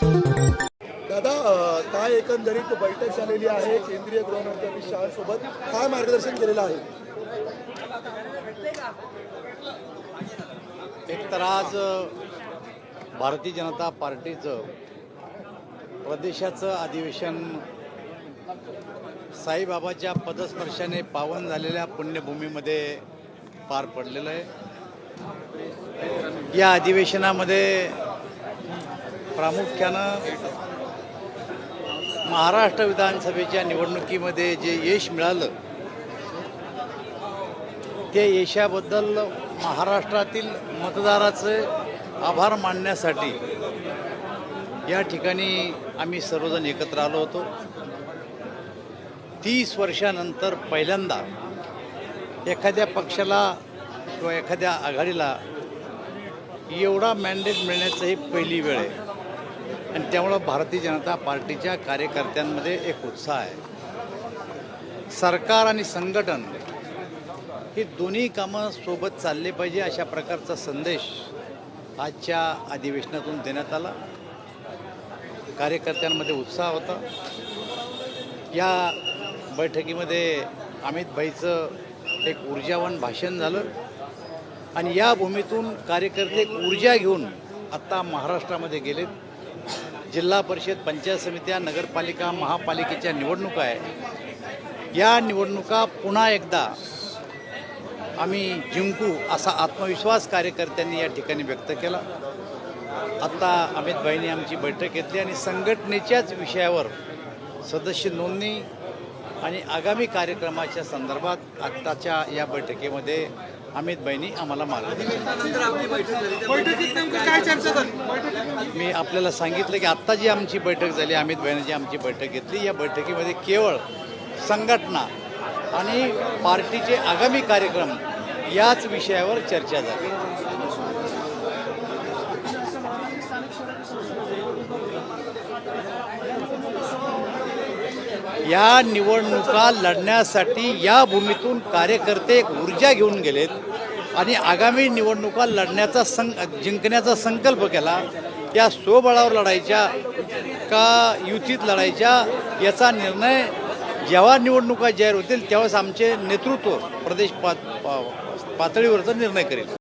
दादा काय एकंदरीत बैठक झालेली आहे? केंद्रीय गृहमंत्री अमित शहा काय मार्गदर्शन केलेलं आहे? एक तर आज भारतीय जनता पार्टीचं प्रदेशाचं अधिवेशन साईबाबाच्या पदस्पर्शाने पावन झालेल्या पुण्यभूमीमध्ये पार पडलेलं आहे. या अधिवेशनामध्ये प्रामुख्यानं महाराष्ट्र विधानसभेच्या निवडणुकीमध्ये जे यश मिळालं ते यशाबद्दल महाराष्ट्रातील मतदाराचे आभार मानण्यासाठी या ठिकाणी आम्ही सर्वजण एकत्र आलो होतो. तीस वर्षानंतर पहिल्यांदा एखाद्या पक्षाला किंवा एखाद्या आघाडीला एवढा मॅन्डेट मिळण्याचं ही पहिली वेळ आहे. आणि त्यामुळं भारतीय जनता पार्टीच्या कार्यकर्त्यांमध्ये एक उत्साह आहे. सरकार आणि संघटन ही दोन्ही कामं सोबत चालले पाहिजे अशा प्रकारचा संदेश आजच्या अधिवेशनातून देण्यात आला. कार्यकर्त्यांमध्ये उत्साह होता. या बैठकीमध्ये अमित भाईचं एक ऊर्जावान भाषण झालं. आणि या भूमीतून कार्यकर्ते एक ऊर्जा घेऊन आत्ता महाराष्ट्रामध्ये गेलेत. जिल्हा परिषद पंचायत समित्या नगरपालिका महापालिकेच्या निवडणुका आहे. या निवडणुका पुन्हा एकदा आम्ही जिंकू असा आत्मविश्वास कार्यकर्त्यांनी या ठिकाणी व्यक्त केला. आत्ता अमित भाईंनी आमची बैठक घेतली आणि संघटनेच्याच विषयावर सदस्य नोंदणी आणि आगामी कार्यक्रमाच्या संदर्भात आत्ताच्या या बैठकीमध्ये अमित बहिणी आम्हाला मार्गदर्शन मी आपल्याला सांगितलं की आत्ता जी आमची बैठक झाली अमित बहिणीची जी आमची बैठक घेतली या बैठकीमध्ये केवळ संघटना आणि पार्टीचे आगामी कार्यक्रम याच विषयावर चर्चा झाली. या निवडणुका लढण्यासाठी या भूमीतून कार्यकर्ते एक ऊर्जा घेऊन गेलेत. आणि आगामी निवडणुका लढण्याचा सं जिंकण्याचा संकल्प केला. या स्वबळावर लढायच्या का युतीत लढायच्या याचा निर्णय जेव्हा निवडणुका जाहीर होतील तेव्हाच आमचे नेतृत्व प्रदेश पात पा- पातळीवरचा निर्णय करेल.